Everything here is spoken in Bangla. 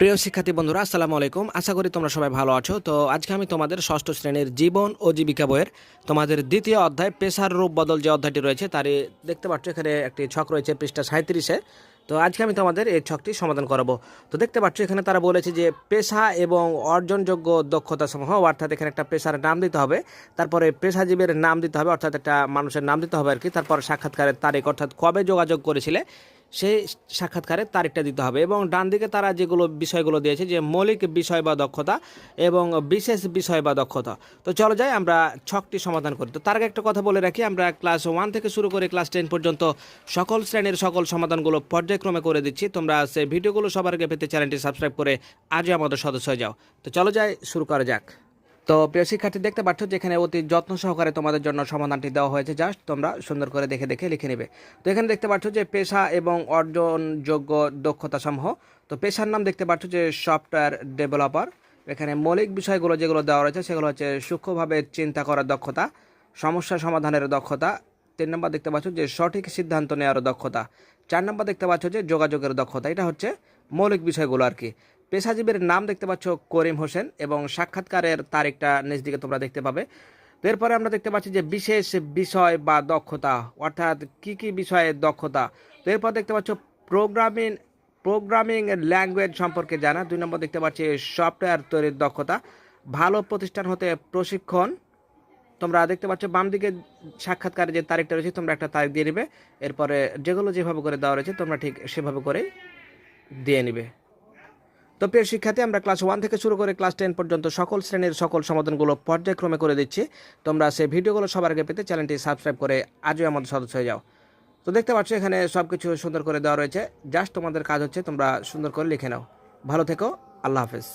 প্রিয় শিক্ষার্থী বন্ধুরা, আসসালামু আলাইকুম। আশা করি তোমরা সবাই ভালো আছো। তো আজকে আমি তোমাদের ষষ্ঠ শ্রেণির জীবন ও জীবিকা বইয়ের তোমাদের দ্বিতীয় অধ্যায়, পেশার রূপ বদল যে অধ্যায়টি রয়েছে, তারই দেখতে পাচ্ছ, এখানে একটি ছক রয়েছে পৃষ্ঠা সাঁত্রিশে তো আজকে আমি তোমাদের এই ছকটি সমাধান করাবো। তো দেখতে পাচ্ছ, এখানে তারা বলেছে যে পেশা এবং অর্জনযোগ্য দক্ষতা সমূহ অর্থাৎ এখানে একটা পেশার নাম দিতে হবে, তারপরে পেশাজীবীর নাম দিতে হবে, অর্থাৎ একটা মানুষের নাম দিতে হবে আর কি, তারপর সাক্ষাৎকারের তারিখ, অর্থাৎ কবে যোগাযোগ করেছিলে সেই সাক্ষাৎকারের তারিখটা দিতে হবে এবং ডান দিকে তারা যেগুলো বিষয়গুলো দিয়েছে যে মৌলিক বিষয় বা দক্ষতা এবং বিশেষ বিষয় বা দক্ষতা। তো চলো যাই, আমরা ছকটি সমাধান করি। তো তার আগে একটা কথা বলে রাখি, আমরা ক্লাস ওয়ান থেকে শুরু করে ক্লাস টেন পর্যন্ত সকল শ্রেণির সকল সমাধানগুলো পর্যায়ক্রমে করে দিচ্ছি। তোমরা সেই ভিডিওগুলো সবার আগে পেতে চ্যানেলটি সাবস্ক্রাইব করে আজই আমাদের সদস্য হয়ে যাও। তো চলো যাই, শুরু করা যাক। তো প্রিয় শিক্ষার্থী, দেখতে পাচ্ছ যেখানে অতি যত্ন সহকারে তোমাদের জন্য সমাধানটি দেওয়া হয়েছে। জাস্ট তোমরা সুন্দর করে দেখে দেখে লিখে নেবে। তো এখানে দেখতে পাচ্ছ যে পেশা এবং অর্জনযোগ্য দক্ষতা সমূহ তো পেশার নাম দেখতে পাচ্ছ যে সফটওয়্যার ডেভেলপার। এখানে মৌলিক বিষয়গুলো যেগুলো দেওয়া রয়েছে, সেগুলো হচ্ছে সূক্ষ্মভাবে চিন্তা করার দক্ষতা, সমস্যা সমাধানের দক্ষতা। তিন নম্বর দেখতে পাচ্ছ যে সঠিক সিদ্ধান্ত নেওয়ার দক্ষতা। চার নম্বর দেখতে পাচ্ছ যে যোগাযোগের দক্ষতা। এটা হচ্ছে মৌলিক বিষয়গুলো আর কি। পেশাজীবীর নাম দেখতে পাচ্ছ করিম হোসেন এবং সাক্ষাৎকারের তারিখটা নিজ দিকে তোমরা দেখতে পাবে। এরপরে আমরা দেখতে পাচ্ছি যে বিশেষ বিষয় বা দক্ষতা, অর্থাৎ কি কি বিষয়ে দক্ষতা। তো এরপর দেখতে পাচ্ছ প্রোগ্রামিং প্রোগ্রামিং ল্যাঙ্গুয়েজ সম্পর্কে জানা। দুই নম্বর দেখতে পাচ্ছি সফটওয়্যার তৈরির দক্ষতা, ভালো প্রতিষ্ঠান হতে প্রশিক্ষণ। তোমরা দেখতে পাচ্ছ বাম দিকে সাক্ষাৎকারের যে তারিখটা রয়েছে, তোমরা একটা তারিখ দিয়ে নেবে। এরপরে যেগুলো যেভাবে করে দেওয়া রয়েছে, তোমরা ঠিক সেভাবে করে দিয়ে নিবে। তো প্রিয় শিক্ষার্থী, আমরা ক্লাস ওয়ান থেকে শুরু করে ক্লাস টেন পর্যন্ত সকল শ্রেণির সকল সমাধানগুলো পর্যায়ক্রমে করে দিচ্ছি। তোমরা সেই ভিডিওগুলো সবার আগে পেতে চ্যানেলটি সাবস্ক্রাইব করে আজও আমাদের সদস্য হয়ে যাও। তো দেখতে পাচ্ছ, এখানে সব কিছু সুন্দর করে দেওয়া রয়েছে। জাস্ট তোমাদের কাজ হচ্ছে তোমরা সুন্দর করে লিখে নাও। ভালো থেকো, আল্লাহ হাফেজ।